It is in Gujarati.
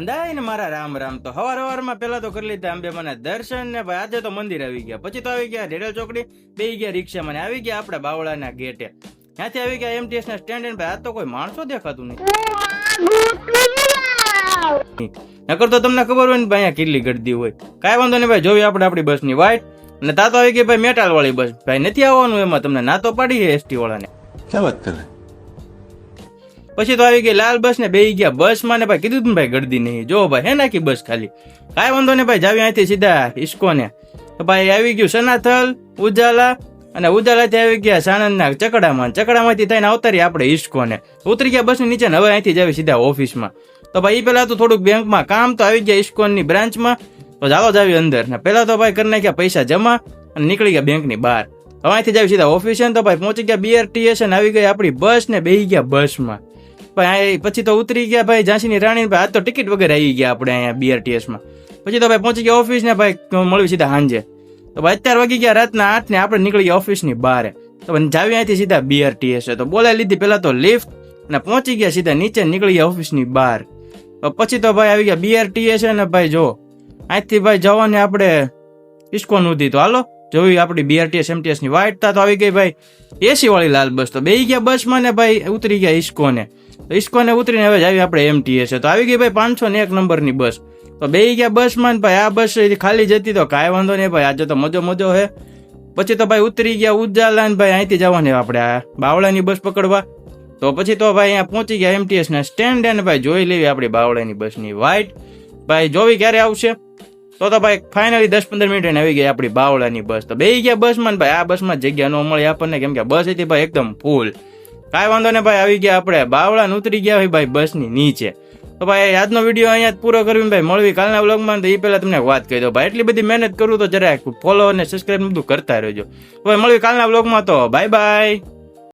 અંદાય ને મારા રામ રામ. તો હવાર હવારમાં પેલા તો કરી લીધા અંબે મને દર્શન ને ભાઈ આજે તો મંદિર આવી ગયા. પછી તો આવી ગયા ઢેડલ ચોકડી, બે ગયા રિક્ષા મને આવી ગયા આપણા બાવળાના ગેટે. ત્યાંથી આવી ગયા એમટીએસ ના સ્ટેન્ડ ભાઈ આ તો કોઈ માણસો દેખાતું નહીં. નકર તો તમને ખબર હોય ને ભાઈ અહીંયા કેટલી ગડદી હોય. કાંઈ વાંધો નહીં ભાઈ, જોવી આપણે આપણી બસની વાઈટ અને તા તો આવી ગઈ ભાઈ મેટાલ વાળી બસ. ભાઈ નથી આવવાનું એમાં, તમને ના તો પાડી છે એસટી વાળાને. ક્યાં વાત કરે? પછી તો આવી ગઈ લાલ બસ ને બેહી ગયા બસમાં ને ભાઈ કીધું તું ભાઈ ગળદી નહીં. જો ભાઈ, હે નાખી બસ ખાલી. કાંઈ વાંધો ને ભાઈ, જાવી અહીંથી સીધા ઇસ્કોને તો ભાઈ આવી ગયું સનાથલ, ઉજાલા અને ઉજાલાથી આવી ગયા સાણંદના ચકડામાં. ચકડામાંથી થઈને અવતારી આપણે ઇસ્કોને ઉતરી ગયા બસની નીચે હવે અહીંથી જાવી સીધા ઓફિસમાં. તો ભાઈ ઈ પહેલાં તો થોડુંક બેંકમાં કામ તો આવી ગયા ઇસ્કોનની બ્રાન્ચમાં. તો ચાલો જાવી અંદર ને. પહેલાં તો ભાઈ કરી નાખ્યા પૈસા જમા અને નીકળી ગયા બેંકની બહાર. હવે અહીંથી જાવી સીધા ઓફિસે તો ભાઈ પહોંચી ગયા બીઆરટીએસ અને આવી ગઈ આપણી બસ ને બેહી ગયા બસમાં. ભાઈ પછી તો ઉતરી ગયા ભાઈ ઝાંસીની રાણી ભાઈ, આજ તો ટિકિટ વગેરે આવી ગયા આપણે અહીંયા BRTS માં. પછી તો ભાઈ પહોંચી ગયા ઓફિસ ને ભાઈ મળ્યું સીધા સાંજે. તો ભાઈ અત્યાર વાગી ગયા રાતના આઠ ને આપણે નીકળી ગયા ઓફિસની બહાર. તો જાવી અહીંથી સીધા બીઆરટીએસ તો બોલાવી લીધી પેલા તો લિફ્ટ અને પહોંચી ગયા સીધા નીચે નીકળી ગયા ઓફિસની બહાર. પછી તો ભાઈ આવી ગયા બીઆરટીએસ ને ભાઈ જો, અહીંથી ભાઈ જવાને આપણે ઇસ્કોન ઉધી તો હાલો. જોયું આપણી બીઆરટીએસ એમટીએસની વાઇટ તા તો આવી ગઈ ભાઈ. એસી વાળી લાલ બસ તો બે ગયા બસમાં ને ભાઈ ઉતરી ગયા ઇસ્કોને ઇસ્કોને ઉતરીને હવે જ આવી આપણે એમટીએસ તો આવી ગઈ ભાઈ પાંચસો ને એક નંબરની બસ. તો બે ગયા બસમાં ને ભાઈ આ બસ ખાલી જતી તો કાંઈ વાંધો નહીં ભાઈ. આજે તો મજો મજો હે. પછી તો ભાઈ ઉતરી ગયા ઉજાલા ને ભાઈ અહીંથી જવાની આપણે આ બાવળાની બસ પકડવા. તો પછી તો ભાઈ અહીંયા પહોંચી ગયા એમટીએસ ના સ્ટેન્ડ એને ભાઈ જોઈ લેવી આપણી બાવળાની બસની વાઇટ ભાઈ જોવી ક્યારે આવશે? તો તો ભાઈ ફાઇનલી દસ પંદર મિનિટ આવી ગઈ આપણી બાવળાની બસ. તો બેહી ગયા બસમાં ભાઈ, આ બસમાં જગ્યા ન મળી આપણને. કેમ કે બસ હતી ભાઈ એકદમ ફૂલ કાંઈ વાંધો ને ભાઈ, આવી ગયા આપણે. બાવળા ઉતરી ગયા હોય ભાઈ બસની નીચે. તો ભાઈ આજનો વીડિયો અહીંયા પૂરો કર્યો ભાઈ, મળવી કાલના વ્લોગમાં તો એ પહેલાં તમને વાત કહી દો ભાઈ, એટલી બધી મહેનત કરું તો જરાક ફોલો અને સબસ્ક્રાઈબ બધું કરતા રહેજો. ભાઈ, મળવી કાલના વ્લોગમાં તો. Bye bye